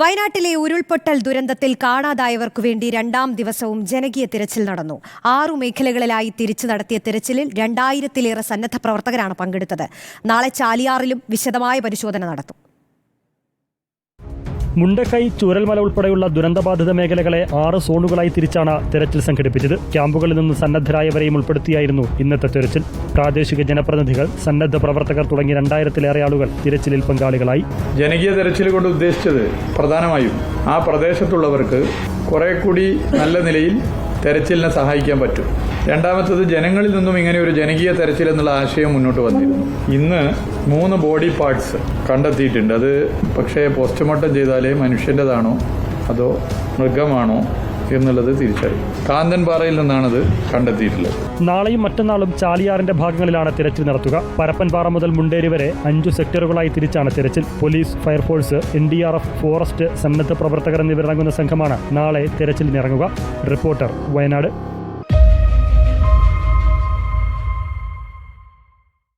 വയനാട്ടിലെ ഉരുൾപൊട്ടൽ ദുരന്തത്തിൽ കാണാതായവർക്കു വേണ്ടി രണ്ടാം ദിവസവും ജനകീയ തിരച്ചിൽ നടന്നു. ആറു മേഖലകളിലായി തിരിച്ചു നടത്തിയ തിരച്ചിലിൽ രണ്ടായിരത്തിലേറെ സന്നദ്ധ പ്രവർത്തകരാണ് പങ്കെടുത്തത്. നാളെ ചാലിയാറിലും വിശദമായ പരിശോധന നടത്തും. മുണ്ടക്കൈ ചൂരൽമല ഉൾപ്പെടെയുള്ള ദുരന്തബാധിത മേഖലകളെ ആറ് സോണുകളായി തിരിച്ചാണ് തെരച്ചിൽ സംഘടിപ്പിച്ചത്. ക്യാമ്പുകളിൽ നിന്ന് സന്നദ്ധരായവരെയും ഉൾപ്പെടുത്തിയായിരുന്നു ഇന്നത്തെ തെരച്ചിൽ. പ്രാദേശിക ജനപ്രതിനിധികൾ സന്നദ്ധ പ്രവർത്തകർ തുടങ്ങി രണ്ടായിരത്തിലേറെ ആളുകൾ തിരച്ചിലിൽ പങ്കാളികളായി. ജനകീയ തെരച്ചിൽ കൊണ്ട് ഉദ്ദേശിച്ചത് പ്രധാനമായും ആ പ്രദേശത്തുള്ളവർക്ക് കുറെ കൂടി നല്ല നിലയിൽ തെരച്ചിലിനെ സഹായിക്കാൻ പറ്റും. രണ്ടാമത്തത് ജനങ്ങളിൽ നിന്നും ഇങ്ങനെ ഒരു ജനകീയ തെരച്ചിൽ എന്നുള്ള ആശയം മുന്നോട്ട് വന്നിരുന്നു. ഇന്ന് മൂന്ന് ബോഡി പാർട്സ് കണ്ടെത്തിയിട്ടുണ്ട്. അത് പക്ഷേ പോസ്റ്റ്മോർട്ടം ചെയ്താലേ മനുഷ്യന്റെതാണോ അതോ മൃഗമാണോ എന്നുള്ളത് തിരിച്ചറിയും. കാന്തൻപാറയിൽ നിന്നാണത് കണ്ടെത്തിയിട്ടുള്ളത്. നാളെയും മറ്റന്നാളും ചാലിയാറിന്റെ ഭാഗങ്ങളിലാണ് തിരച്ചിൽ നടത്തുക. പരപ്പൻപാറ മുതൽ മുണ്ടേരി വരെ അഞ്ചു സെക്ടറുകളായി തിരിച്ചാണ് തിരച്ചിൽ. Police fire force N D R F forest സന്നദ്ധ പ്രവർത്തകർ എന്നിവരടങ്ങുന്ന സംഘമാണ് നാളെ തിരച്ചിലിനിറങ്ങുക. റിപ്പോർട്ടർ വയനാട്.